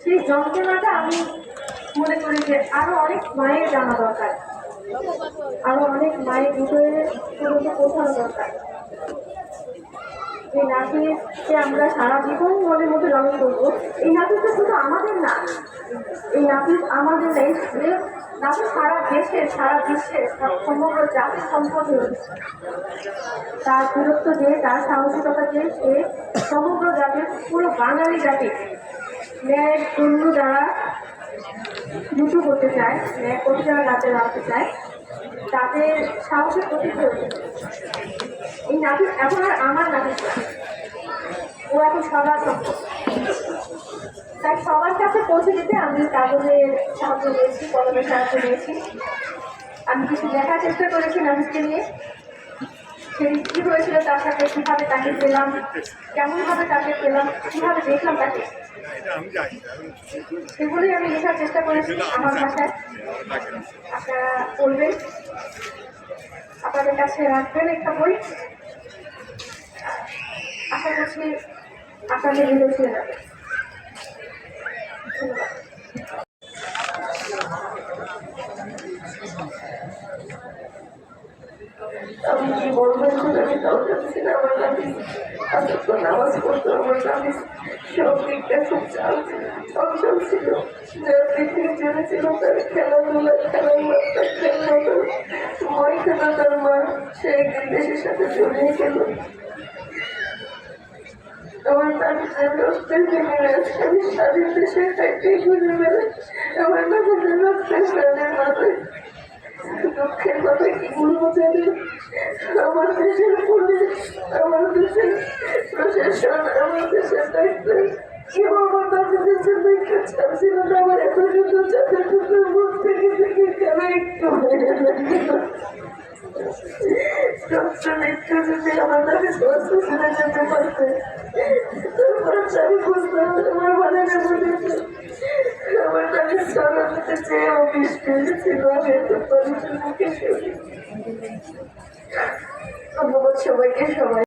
সেই যন্ত্রণাটা আমি মনে করি যে আরও অনেক মায়ের জানা দরকার। আরও অনেক মায়ের হৃদয়ে পর্যন্ত পৌঁছানো দরকার। এই নাতিকে আমরা সারা জীবন মনের মধ্যে রঙ করব। এই নাতিটা শুধু আমাদের না, এই নাতিস আমাদের নেই নাতি সারা দেশের সারা বিশ্বের সমগ্র জাতির সম্পদ হয়ে উঠেছে। তার বীরত্ব দিয়ে, তার সাহসিকতা দিয়ে সে সমগ্র জাতির পুরো বাঙালি জাতি ন্যায়ের জন্য যারা দুটো করতে চায়, ন্যায় করতে যারা রাতে রাখতে চায় তাদের সাহসের প্রতীক হয়ে এই নাটক এখন আর আমার নাটক না। ও এখন সবার সম্পদ তাই সবার কাছে পৌঁছে দিতে আমি কাগজের সাহায্য নিয়েছি, কলমের সাহায্য নিয়েছি। আমি কিছু দেখার চেষ্টা করেছি নামিজকে নিয়ে। সেই কী হয়েছিল তার সাথে কীভাবে তাকে পেলাম, কেমনভাবে তাকে পেলাম, কীভাবে দেখলাম তাকে? সেগুলোই আমি লেখার চেষ্টা করেছি আমার ভাষায়। আপনারা পড়বেন আপনাদের কাছে রাখবেন একটা বই। আশা করছি আপনাদের হৃদয় ছুঁয়ে যাবে। আমি কি বলবেন শুনে আমি তাও না আমার নামি আসক্ত নামাজ পড়তো আমার নামি সব দিকটা খুব চাল ছিল যা পৃথিবীর জন্য ছিল তার খেলাধুলা খেলার মাত্রা খেলতো মই খেত তার মা সে একদিন দেশের সাথে জড়িয়ে আমার নামি রক্তের আমি স্বাধীন দেশে থাকতে ঘুরে আমার নামে রক্তের প্রাণের মাথায়। দুঃখের কথা কি বলব জানি আমার দেশের পুলিশ আমার দেশের প্রশাসন আমার দেশের ডাক্তার কেউ আমার তাদের দেশের দেখা ছাড়ছিল না আমার এত সুন্দর চাঁদের সুন্দর মুখ থেকে থেকে কেন একটু ডক্টর একটু যদি আমার নামে সুস্থ ছেড়ে যেতে পারতে তারপর আমি বুঝতাম আমার চেয়ে অফিস পেয়েছিল আমি মুখে শুনি ধন্যবাদ সবাইকে সবাই